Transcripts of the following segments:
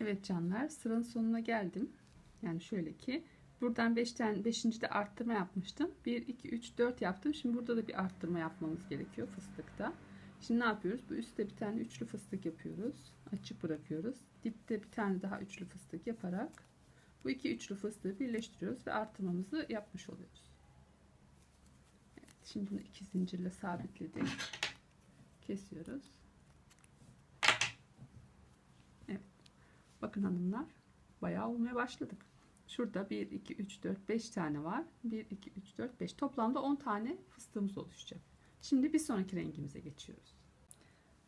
Evet canlar sıranın sonuna geldim. Yani şöyle ki buradan 5 tane 5. de arttırma yapmıştım. 1 2 3 4 yaptım. Şimdi burada da bir arttırma yapmamız gerekiyor fıstıkta. Şimdi ne yapıyoruz? Bu üstte bir tane üçlü fıstık yapıyoruz. Açık bırakıyoruz. Dipte bir tane daha üçlü fıstık yaparak bu iki üçlü fıstığı birleştiriyoruz ve arttırmamızı yapmış oluyoruz. Evet, şimdi bunu iki zincirle sabitledik. Kesiyoruz. Evet. Bakın hanımlar bayağı olmaya başladık. Şurada 1, 2, 3, 4, 5 tane var. 1, 2, 3, 4, 5. Toplamda 10 tane fıstığımız oluşacak. Şimdi bir sonraki rengimize geçiyoruz.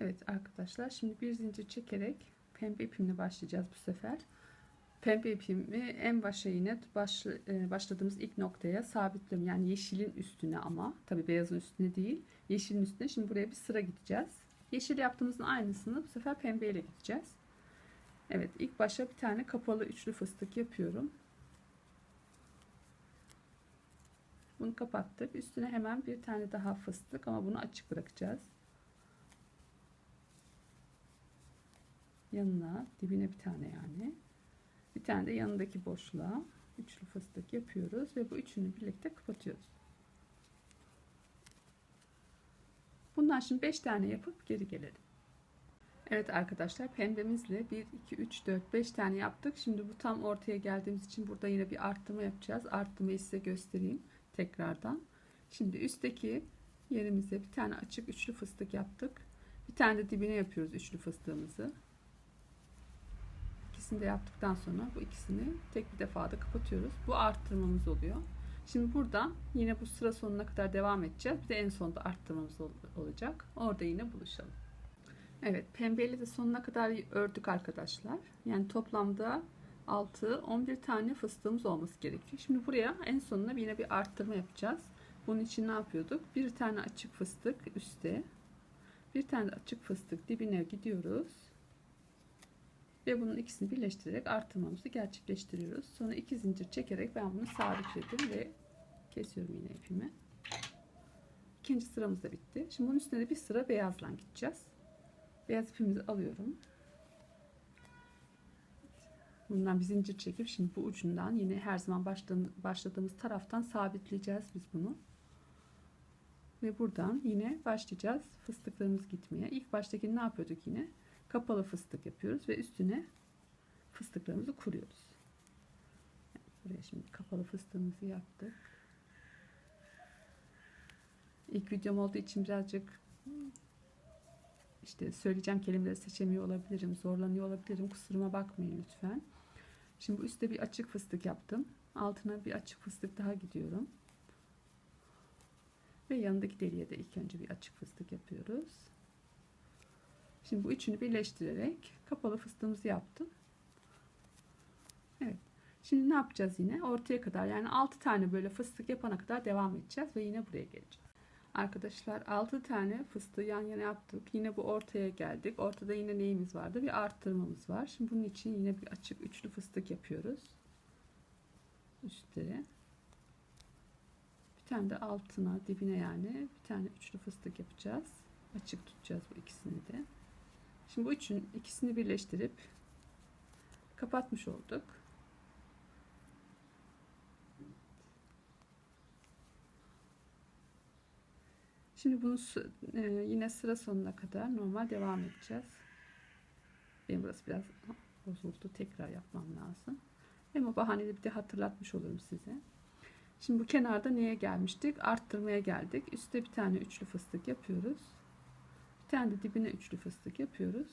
Evet arkadaşlar şimdi bir zincir çekerek pembe ipimle başlayacağız bu sefer. Pembe ipimi en başa yine e, başladığımız ilk noktaya sabitliyorum. Yani yeşilin üstüne ama tabi beyazın üstüne değil. Yeşilin üstüne. Şimdi buraya bir sıra gideceğiz. Yeşil yaptığımızın aynısını bu sefer pembe ile gideceğiz. Evet ilk başa bir tane kapalı üçlü fıstık yapıyorum. Bunu kapattık. Üstüne hemen bir tane daha fıstık ama bunu açık bırakacağız. Yanına dibine bir tane yani. Bir tane de yanındaki boşluğa üçlü fıstık yapıyoruz ve bu üçünü birlikte kapatıyoruz. Bundan şimdi 5 tane yapıp geri gelelim. Evet arkadaşlar pembemizle 1 2 3 4 5 tane yaptık. Şimdi bu tam ortaya geldiğimiz için burada yine bir arttırma yapacağız. Arttırmayı size göstereyim tekrardan. Şimdi üstteki yerimize bir tane açık üçlü fıstık yaptık. Bir tane de dibine yapıyoruz üçlü fıstığımızı. İkisini de yaptıktan sonra bu ikisini tek bir defada kapatıyoruz. Bu arttırmamız oluyor. Şimdi buradan yine bu sıra sonuna kadar devam edeceğiz. Bir de en sonda arttırmamız olacak. Orada yine buluşalım. Evet pembeyle de sonuna kadar ördük arkadaşlar. Yani toplamda 6 11 tane fıstığımız olması gerekiyor. Şimdi buraya en sonuna yine bir arttırma yapacağız. Bunun için ne yapıyorduk? Bir tane açık fıstık üstte. Bir tane açık fıstık dibine gidiyoruz. Ve bunun ikisini birleştirerek arttırmamızı gerçekleştiriyoruz. Sonra iki zincir çekerek ben bunu sabitledim ve kesiyorum yine ipimi. İkinci sıramız da bitti. Şimdi bunun üstüne de bir sıra beyazla gideceğiz. Beyaz ipimizi alıyorum. Bundan bir zincir çekip şimdi bu ucundan yine her zaman başladığımız taraftan sabitleyeceğiz biz bunu. Ve buradan yine başlayacağız fıstıklarımız gitmeye. İlk baştaki ne yapıyorduk yine? Kapalı fıstık yapıyoruz ve üstüne fıstıklarımızı kuruyoruz. buraya şimdi kapalı fıstığımızı yaptık. İlk videom olduğu için birazcık işte söyleyeceğim kelimeleri seçemiyor olabilirim, zorlanıyor olabilirim. Kusuruma bakmayın lütfen. Şimdi bu üstte bir açık fıstık yaptım. Altına bir açık fıstık daha gidiyorum. Ve yanındaki deliğe de ilk önce bir açık fıstık yapıyoruz. Şimdi bu üçünü birleştirerek kapalı fıstığımızı yaptım. Evet. Şimdi ne yapacağız yine? Ortaya kadar yani 6 tane böyle fıstık yapana kadar devam edeceğiz ve yine buraya geleceğiz. Arkadaşlar 6 tane fıstığı yan yana yaptık. Yine bu ortaya geldik. Ortada yine neyimiz vardı? Bir arttırmamız var. Şimdi bunun için yine bir açık üçlü fıstık yapıyoruz. Üstlere. Bir tane de altına, dibine yani bir tane üçlü fıstık yapacağız. Açık tutacağız bu ikisini de. Şimdi bu üçün ikisini birleştirip kapatmış olduk. Şimdi bunu e, yine sıra sonuna kadar normal devam edeceğiz. Benim burası biraz bozuldu. Tekrar yapmam lazım. Hem o bahaneyi bir de hatırlatmış olurum size. Şimdi bu kenarda neye gelmiştik? Arttırmaya geldik. Üste bir tane üçlü fıstık yapıyoruz. Bir tane de dibine üçlü fıstık yapıyoruz.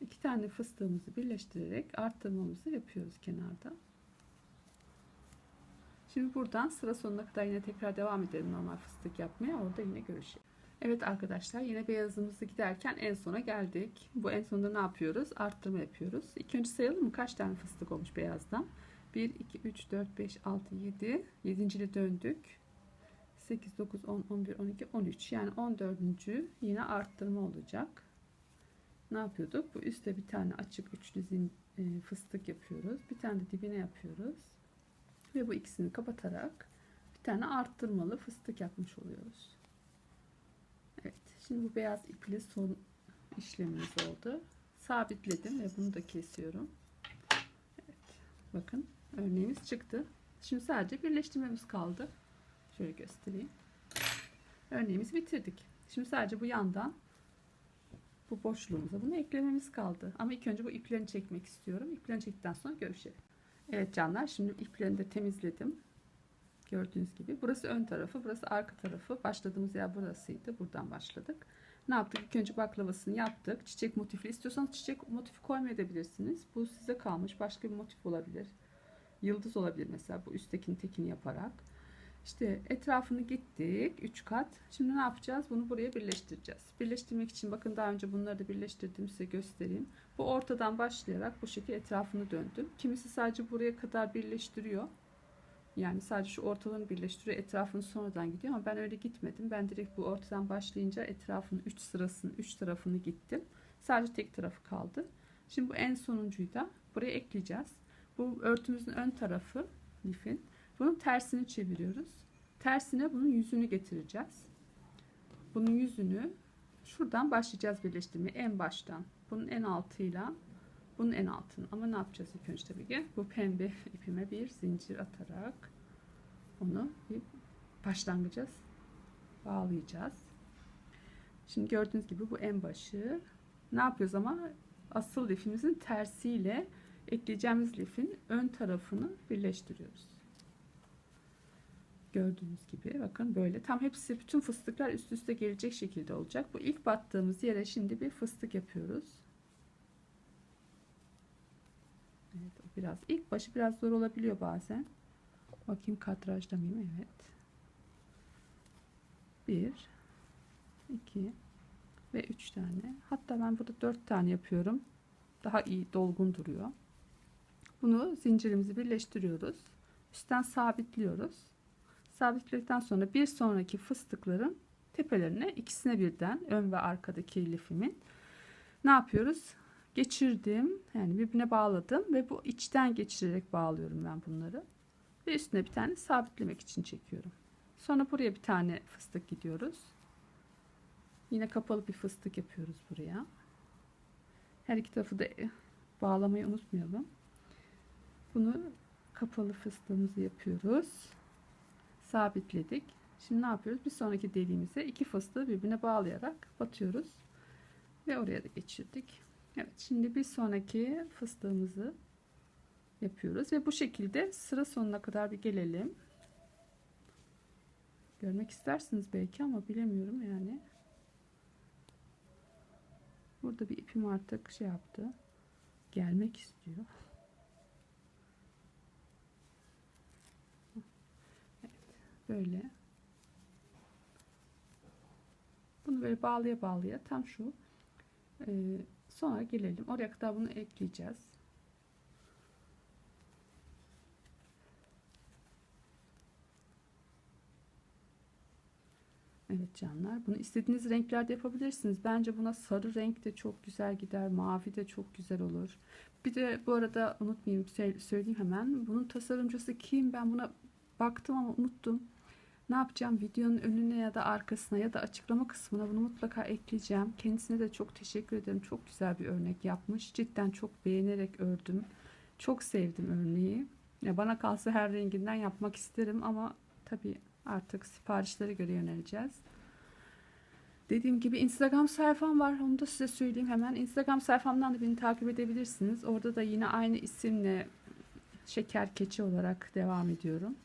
İki tane fıstığımızı birleştirerek arttırmamızı yapıyoruz kenarda. Şimdi buradan sıra sonuna kadar yine tekrar devam edelim normal fıstık yapmaya. Orada yine görüşelim. Evet arkadaşlar yine beyazımızı giderken en sona geldik. Bu en sonunda ne yapıyoruz? Arttırma yapıyoruz. İlk önce sayalım mı kaç tane fıstık olmuş beyazdan? 1, 2, 3, 4, 5, 6, 7. 7. döndük. 8, 9, 10, 11, 12, 13. Yani 14. yine arttırma olacak. Ne yapıyorduk? Bu üstte bir tane açık üçlü e, fıstık yapıyoruz. Bir tane de dibine yapıyoruz. Ve bu ikisini kapatarak bir tane arttırmalı fıstık yapmış oluyoruz. Evet. Şimdi bu beyaz iple son işlemimiz oldu. sabitledim ve bunu da kesiyorum. Evet. Bakın örneğimiz çıktı. Şimdi sadece birleştirmemiz kaldı. Şöyle göstereyim. Örneğimizi bitirdik. Şimdi sadece bu yandan bu boşluğumuza bunu eklememiz kaldı. Ama ilk önce bu iplerini çekmek istiyorum. İplerini çektikten sonra görüşelim. Evet canlar şimdi iplerini de temizledim. Gördüğünüz gibi. Burası ön tarafı, burası arka tarafı. Başladığımız yer burasıydı. Buradan başladık. Ne yaptık? İlk önce baklavasını yaptık. Çiçek motifli. İstiyorsanız çiçek motifi koymayabilirsiniz. Bu size kalmış. Başka bir motif olabilir. Yıldız olabilir mesela. Bu üsttekini tekini yaparak. İşte etrafını gittik. 3 kat. Şimdi ne yapacağız? Bunu buraya birleştireceğiz. Birleştirmek için bakın daha önce bunları da birleştirdim. Size göstereyim. Bu ortadan başlayarak bu şekilde etrafını döndüm. Kimisi sadece buraya kadar birleştiriyor. Yani sadece şu ortalarını birleştiriyor. Etrafını sonradan gidiyor ama ben öyle gitmedim. Ben direkt bu ortadan başlayınca etrafının 3 sırasını, 3 tarafını gittim. Sadece tek tarafı kaldı. Şimdi bu en sonuncuyu da buraya ekleyeceğiz. Bu örtümüzün ön tarafı lifin. Bunun tersini çeviriyoruz. Tersine bunun yüzünü getireceğiz. Bunun yüzünü şuradan başlayacağız birleştirmeye en baştan. Bunun en altıyla bunun en altını. Ama ne yapacağız ilk önce tabii ki? Bu pembe ipime bir zincir atarak onu bir başlangıca bağlayacağız. Şimdi gördüğünüz gibi bu en başı. Ne yapıyoruz ama asıl lifimizin tersiyle ekleyeceğimiz lifin ön tarafını birleştiriyoruz. Gördüğünüz gibi bakın böyle tam hepsi bütün fıstıklar üst üste gelecek şekilde olacak. Bu ilk battığımız yere şimdi bir fıstık yapıyoruz. Evet, biraz ilk başı biraz zor olabiliyor bazen. Bakayım kadrajda mıyım? Evet. Bir, iki ve üç tane. Hatta ben burada dört tane yapıyorum. Daha iyi dolgun duruyor. Bunu zincirimizi birleştiriyoruz. Üstten sabitliyoruz. Sabitledikten sonra bir sonraki fıstıkların tepelerine ikisine birden ön ve arkadaki lifimin ne yapıyoruz? Geçirdim. Yani birbirine bağladım ve bu içten geçirerek bağlıyorum ben bunları. Ve üstüne bir tane sabitlemek için çekiyorum. Sonra buraya bir tane fıstık gidiyoruz. Yine kapalı bir fıstık yapıyoruz buraya. Her iki tarafı da bağlamayı unutmayalım. Bunu kapalı fıstığımızı yapıyoruz. Sabitledik. Şimdi ne yapıyoruz? Bir sonraki deliğimize iki fıstığı birbirine bağlayarak batıyoruz. Ve oraya da geçirdik. Evet şimdi bir sonraki fıstığımızı yapıyoruz. Ve bu şekilde sıra sonuna kadar bir gelelim. Görmek istersiniz belki ama bilemiyorum yani. Burada bir ipim artık şey yaptı. Gelmek istiyor. Böyle bunu böyle bağlaya bağlaya tam şu e, sonra gelelim oraya kadar bunu ekleyeceğiz Evet canlar. Bunu istediğiniz renklerde yapabilirsiniz. Bence buna sarı renk de çok güzel gider. Mavi de çok güzel olur. Bir de bu arada unutmayayım söyleyeyim hemen. Bunun tasarımcısı kim? Ben buna baktım ama unuttum. Ne yapacağım? Videonun önüne ya da arkasına ya da açıklama kısmına bunu mutlaka ekleyeceğim. Kendisine de çok teşekkür ederim. Çok güzel bir örnek yapmış. Cidden çok beğenerek ördüm. Çok sevdim örneği. Ya bana kalsa her renginden yapmak isterim ama tabii artık siparişlere göre yöneleceğiz. Dediğim gibi Instagram sayfam var. Onu da size söyleyeyim hemen. Instagram sayfamdan da beni takip edebilirsiniz. Orada da yine aynı isimle şeker keçi olarak devam ediyorum.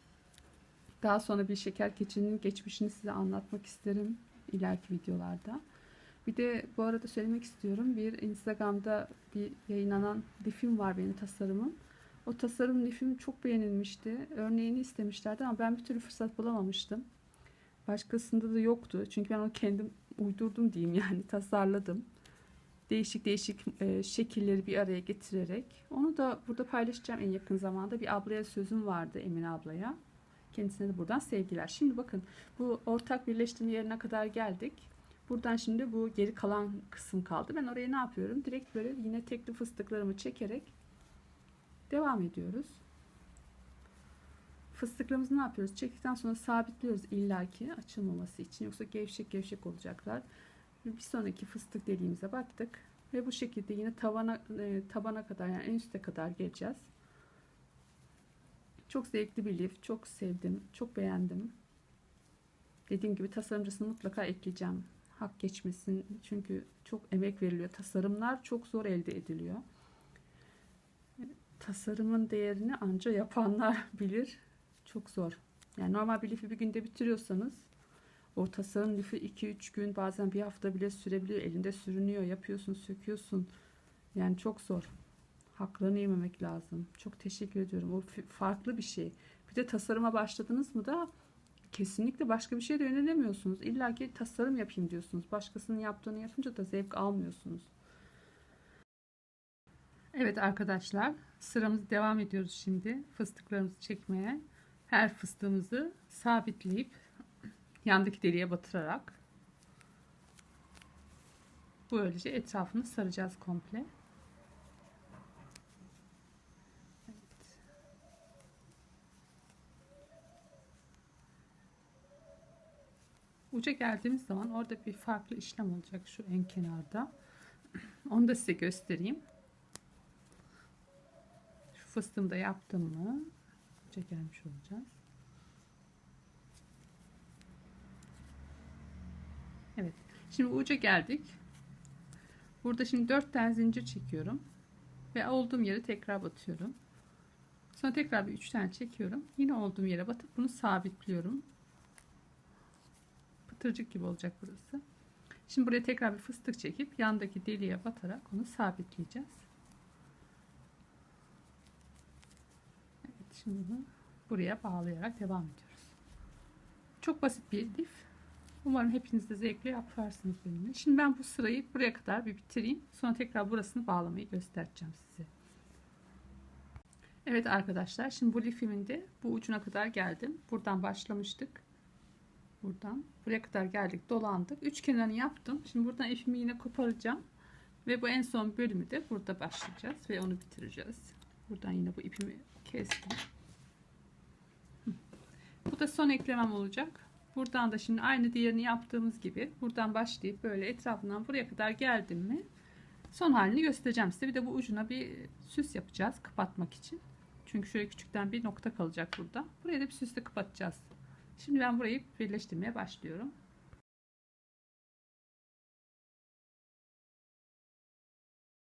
Daha sonra bir şeker keçinin geçmişini size anlatmak isterim ileriki videolarda. Bir de bu arada söylemek istiyorum. Bir Instagram'da bir yayınlanan lifim var benim tasarımım. O tasarım lifim çok beğenilmişti. Örneğini istemişlerdi ama ben bir türlü fırsat bulamamıştım. Başkasında da yoktu. Çünkü ben onu kendim uydurdum diyeyim yani tasarladım. Değişik değişik e, şekilleri bir araya getirerek. Onu da burada paylaşacağım en yakın zamanda. Bir ablaya sözüm vardı Emin ablaya. Kendisine de buradan sevgiler. Şimdi bakın bu ortak birleştirme yerine kadar geldik. Buradan şimdi bu geri kalan kısım kaldı. Ben oraya ne yapıyorum? Direkt böyle yine tekli fıstıklarımı çekerek devam ediyoruz. Fıstıklarımızı ne yapıyoruz? Çektikten sonra sabitliyoruz illaki açılmaması için. Yoksa gevşek gevşek olacaklar. Bir sonraki fıstık deliğimize battık. Ve bu şekilde yine tavana e, tabana kadar yani en üste kadar geleceğiz. Çok zevkli bir lif. Çok sevdim. Çok beğendim. Dediğim gibi tasarımcısını mutlaka ekleyeceğim. Hak geçmesin. Çünkü çok emek veriliyor. Tasarımlar çok zor elde ediliyor. Tasarımın değerini anca yapanlar bilir. Çok zor. Yani normal bir lifi bir günde bitiriyorsanız o tasarım lifi 2-3 gün bazen bir hafta bile sürebiliyor. Elinde sürünüyor. Yapıyorsun, söküyorsun. Yani çok zor. Haklarını yememek lazım. Çok teşekkür ediyorum. O farklı bir şey. Bir de tasarıma başladınız mı da kesinlikle başka bir şeye de yönelemiyorsunuz. İlla ki tasarım yapayım diyorsunuz. Başkasının yaptığını yapınca da zevk almıyorsunuz. Evet arkadaşlar sıramız devam ediyoruz şimdi fıstıklarımızı çekmeye. Her fıstığımızı sabitleyip yandaki deliğe batırarak böylece etrafını saracağız komple. Uca geldiğimiz zaman orada bir farklı işlem olacak şu en kenarda. Onu da size göstereyim. Şu fıstığımı da yaptım mı uca gelmiş olacağız. Evet. Şimdi uca geldik. Burada şimdi 4 tane zincir çekiyorum. Ve olduğum yere tekrar batıyorum. Sonra tekrar bir 3 tane çekiyorum. Yine olduğum yere batıp bunu sabitliyorum. Pıtırcık gibi olacak burası. Şimdi buraya tekrar bir fıstık çekip yandaki deliğe batarak onu sabitleyeceğiz. Evet şimdi bunu buraya bağlayarak devam ediyoruz. Çok basit bir lif. Umarım hepiniz de zevkle yaparsınız benimle. Şimdi ben bu sırayı buraya kadar bir bitireyim. Sonra tekrar burasını bağlamayı göstereceğim size. Evet arkadaşlar şimdi bu lifimin de bu ucuna kadar geldim. Buradan başlamıştık. Buradan buraya kadar geldik dolandık. Üç kenarını yaptım. Şimdi buradan ipimi yine koparacağım. Ve bu en son bölümü de burada başlayacağız. Ve onu bitireceğiz. Buradan yine bu ipimi kestim. Bu da son eklemem olacak. Buradan da şimdi aynı diğerini yaptığımız gibi buradan başlayıp böyle etrafından buraya kadar geldim mi son halini göstereceğim size. Bir de bu ucuna bir süs yapacağız kapatmak için. Çünkü şöyle küçükten bir nokta kalacak burada. Buraya da bir süsle kapatacağız. Şimdi ben burayı birleştirmeye başlıyorum.